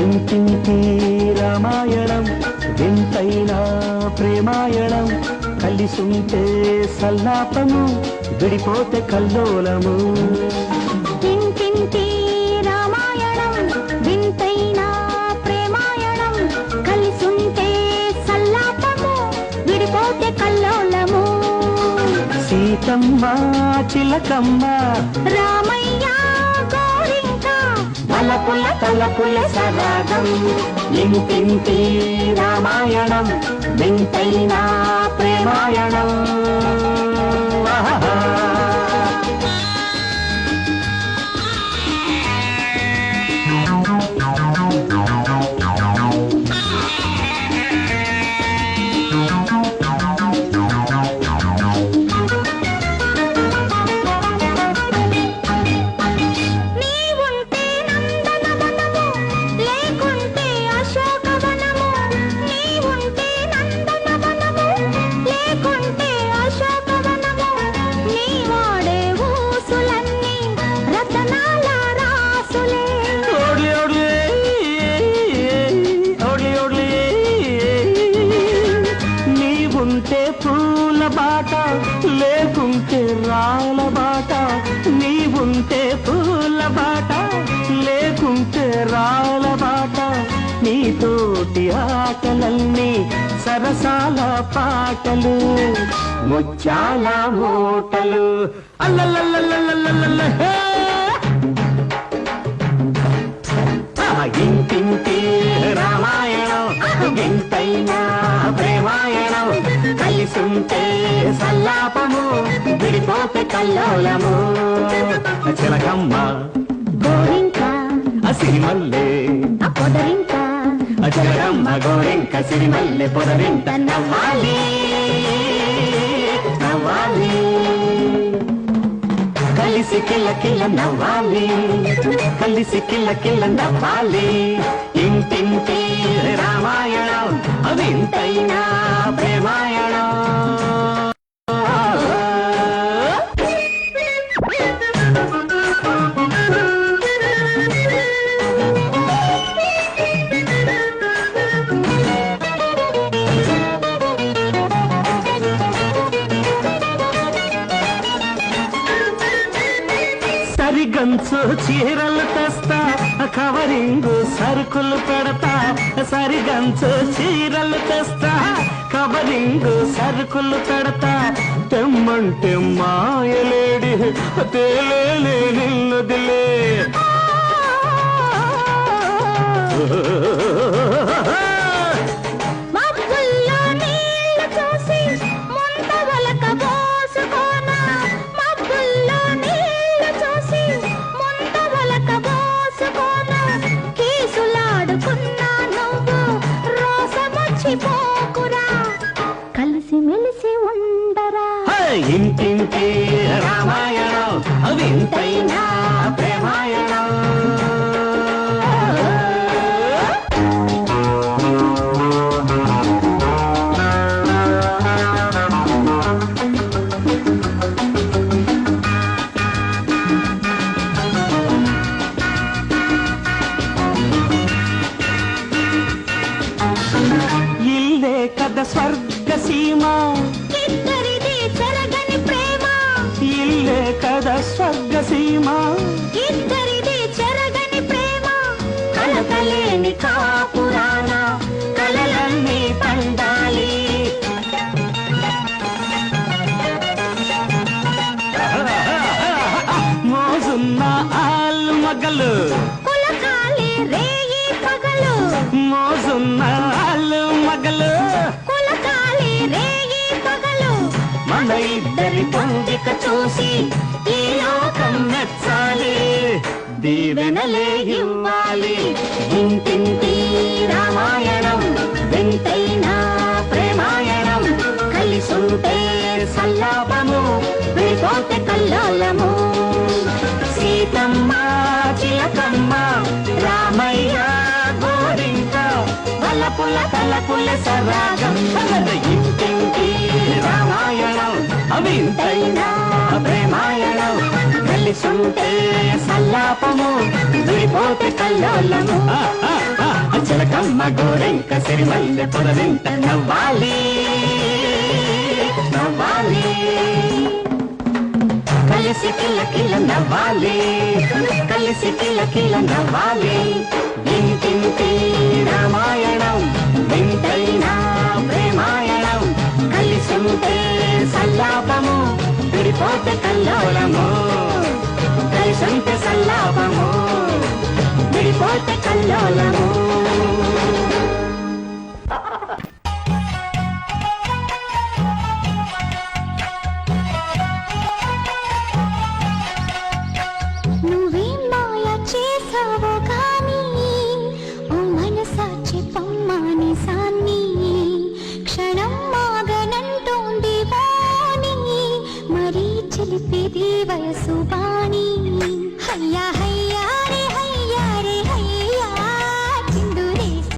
ఇంటింటి రామాయణం వింతైన ప్రేమాయణం. కలిసుంటే సల్లాపము విడిపోతే కల్లోలము. ఇంటింటి రామాయణం వింతైన ప్రేమాయణం కలిసుంటే సల్లాపము విడిపోతే కల్లోలము. సీతమ్మ చిలకమ్మ రామయ్య తలపుల తలపుల సరాగం. ఇంటింటి రామాయణం వింతైన ప్రేమాయణం. ఉంటే పూల బాట లేకుంటే రాల బాట. నీతోటి ఆటలన్నీ సరసాల పాటలు ముచ్చాల మూటలు. అల్లల్లల్లల్లల్లల్ల ఇంటింటి రామాయణం ఇంతైనా ప్రేమాయణం కలిసుంటే సల్లాపము విడిపోతే కల్లోలము. చిలకమ్మ గోరింక సిరిమల్లె పొదరింక. చిలకమ్మ గోరింక సిరిమల్లె పొదరింట నవ్వాలి నవ్వాలి. కలిసి కిల్ల కిల్ల నవ్వాలి కలిసి కిల్ల కిల్ల నవ్వాలి. ఇంటింటి రామాయణం అవింతైనా. కంచు చీరలు తెస్తా కవరింగు సరుకులు పెడతా సరిగంచు చీరలు తెస్తా కవరింగు సరుకులు పెడతా. తెమ్మంటే మాయలేడి తేలేలే నిన్నదిలే. అవింతైనా ప్రేమాయణం. ఇల్లే కథ స్వర్గ సీమా సీమ. ఇద్దరిది చెరగని ప్రేమ కలకలేని కాపురాన కలలన్నీ పండాలి. మోజున్న ఆలు మగలు. కులకాలి రేయి పగలు. మోజున్న ఆలు మగలు. కులకాలి రేయి పగలు. మన ఇద్దరి పొందిక చూసి దీవెనలే ఇవ్వాలి ఇంటింటి రామాయణం వింతైన ప్రేమాయణం కలిసుంటే సల్లాపము విడిపోతే కల్లోలము. చిలకమ్మ గోరెంక సిరిమల్లె పొదవింత నవ్వాలి. నవ్వాలి. కలిసి కిల్ల నవ్వాలి. కలిసి కిల్ల నవ్వాలి. వింటింటి రామాయణం వింతైన ప్రేమాయణం. కలిసి ఉంటే సల్లాపము విడిపోతే కల్లోలము. కల్లోలము నువ్వేం మాయ చేసావో కానీ ఓ మనసా చెప్పమ్మాని సాన్ని క్షణం మాగనంటోంది వాణి మరీ చిలిపిది వయసు బా